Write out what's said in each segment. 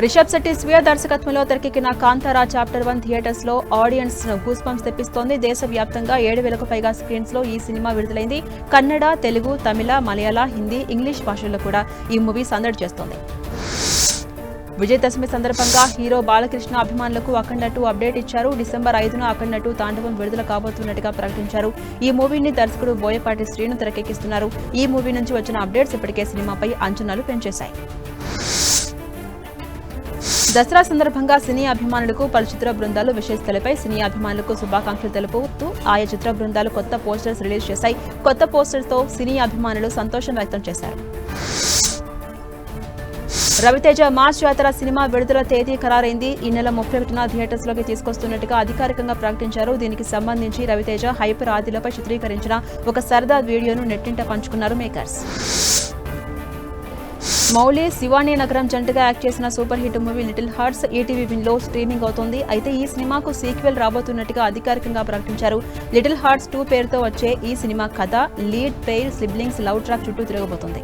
రిషబ్ శెట్టి స్వీయ దర్శకత్వంలో తెరకెక్కిన కాంతారా చాప్టర్ వన్ థియేటర్స్లో ఆడియన్స్ను గూస్ తెప్పిస్తోంది. దేశవ్యాప్తంగా ఏడు వేలకు పైగా స్క్రీన్స్లో ఈ సినిమా విడుదలైంది. కన్నడ తెలుగు తమిళ మలయాళ హిందీ ఇంగ్లీష్ భాషల్లో కూడా ఈ మూవీ సందడి చేస్తోంది. విజయదశమి సందర్భంగా హీరో బాలకృష్ణ అభిమానులకు అఖండ టూ అప్డేట్ ఇచ్చారు. డిసెంబర్ ఐదున అఖండ టూ తాండవం విడుదల కాబోతున్నట్టుగా ప్రకటించారు. ఈ మూవీని దర్శకుడు బోయపాటి శ్రీను తెరకెక్కిస్తున్నారు. ఈ మూవీ నుంచి వచ్చిన అప్డేట్స్ ఇప్పటికే సినిమాపై అంచనాలు పెంచేశాయి. దసరా సందర్భంగా సినీ అభిమానులకు పలు చిత్ర బృందాలు విశేషతలపై సినీ అభిమానులకు శుభాకాంక్షలు తెలుపుతూ ఆయా చిత్ర బృందాలు కొత్త పోస్టర్స్ రిలీజ్ చేశాయి. కొత్త పోస్టర్తో సినీ అభిమానులు సంతోషం వ్యక్తం చేశారు. రవితేజ మార్చ్ జాతర సినిమా విడుదల తేదీ ఖరారైంది. ఈ నెల ముప్పై ఒకటిన థియేటర్స్లోకి తీసుకొస్తున్నట్టుగా అధికారికంగా ప్రకటించారు. దీనికి సంబంధించి రవితేజ హైపర్ ఆదిలపై చిత్రీకరించిన ఒక సరదా వీడియోను నెట్టింట పంచుకున్నారు మేకర్స్. మౌలి శివాని నగరం జంటగా యాక్ట్ చేసిన super hit movie little hearts ETV విన్లో streaming అవుతోంది. అయితే ఈ సినిమాకు సీక్వెల్ రాబోతున్నట్టుగా అధికారికంగా ప్రకటించారు. లిటిల్ హార్ట్స్ టూ పేరుతో వచ్చే ఈ సినిమా కథ lead pair siblings love track చుట్టూ తిరగబోతోంది.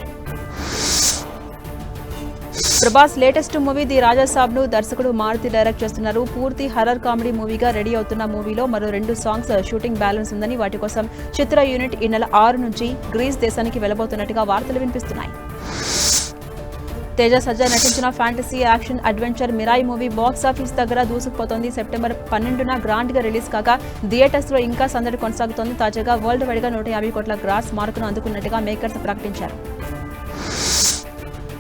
ప్రభాస్ లేటెస్ట్ మూవీ ది రాజాసాబ్ను దర్శకుడు మారుతి డైరెక్ట్ చేస్తున్నారు. పూర్తి హర్రర్ కామెడీ మూవీగా రెడీ అవుతున్న మూవీలో మరో రెండు సాంగ్స్ షూటింగ్ బ్యాలెన్స్ ఉందని వాటి కోసం చిత్ర యూనిట్ ఈ నెల ఆరు నుంచి గ్రీస్ దేశానికి వెళ్ళబోతున్నట్టుగా వార్తలు వినిపిస్తున్నాయి. తేజ సజ్జా నటించిన fantasy action adventure Mirai movie box office దగ్గర దూసుకుపోతోంది. సెప్టెంబర్ పన్నెండున గ్రాండ్గా రిలీజ్ కాగా థియేటర్స్లో ఇంకా సందడి కొనసాగుతోంది. తాజాగా వరల్డ్ వైడ్గా నూట యాభై కోట్ల గ్రాస్ మార్కును అందుకున్నట్టుగా మేకర్స్ ప్రకటించారు.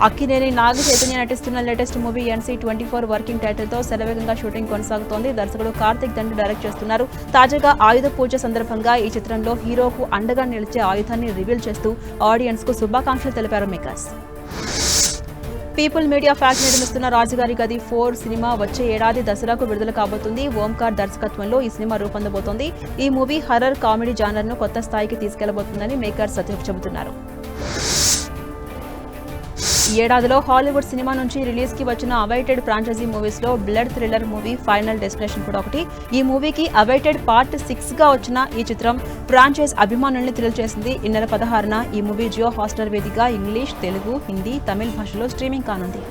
అక్కినేని నాగ చైతన్య నటిస్తున్న latest movie NC twenty four working టైటిల్తో శరవేగంగా షూటింగ్ కొనసాగుతోంది. దర్శకుడు కార్తిక్ దండ్ డైరెక్ట్ చేస్తున్నారు. తాజాగా ఆయుధ పూజ సందర్భంగా ఈ చిత్రంలో హీరోకు అండగా నిలిచే ఆయుధాన్ని రివీల్ చేస్తూ ఆడియన్స్కు శుభాకాంక్షలు తెలిపారు మేకర్స్. పీపుల్ మీడియా ఫ్యాక్ట్ నిర్మిస్తున్న రాజుగారి గది ఫోర్ సినిమా వచ్చే ఏడాది దసరాకు విడుదల కాబోతుంది. ఓంకార్ దర్శకత్వంలో ఈ సినిమా రూపొందబోతోంది. ఈ మూవీ హర్రర్ కామెడీ జానర్ను కొత్త స్థాయికి తీసుకెళ్ళబోతుందని మేకర్ సతీష్ చెబుతున్నారు. ఈ ఏడాదిలో హాలీవుడ్ సినిమా నుంచి రిలీజ్కి వచ్చిన అవైటెడ్ ఫ్రాంచైజీ మూవీస్లో blood thriller movie final destination కూడా ఒకటి. ఈ మూవీకి అవైటెడ్ పార్ట్ సిక్స్గా వచ్చిన ఈ చిత్రం ఫ్రాంచైజ్ అభిమానుల్ని థ్రిల్ చేసింది. ఈ నెల పదహారున ఈ మూవీ జియో హాస్టల్ వేదికగా ఇంగ్లీష్ తెలుగు హిందీ తమిళ భాషలో స్ట్రీమింగ్ కానుంది.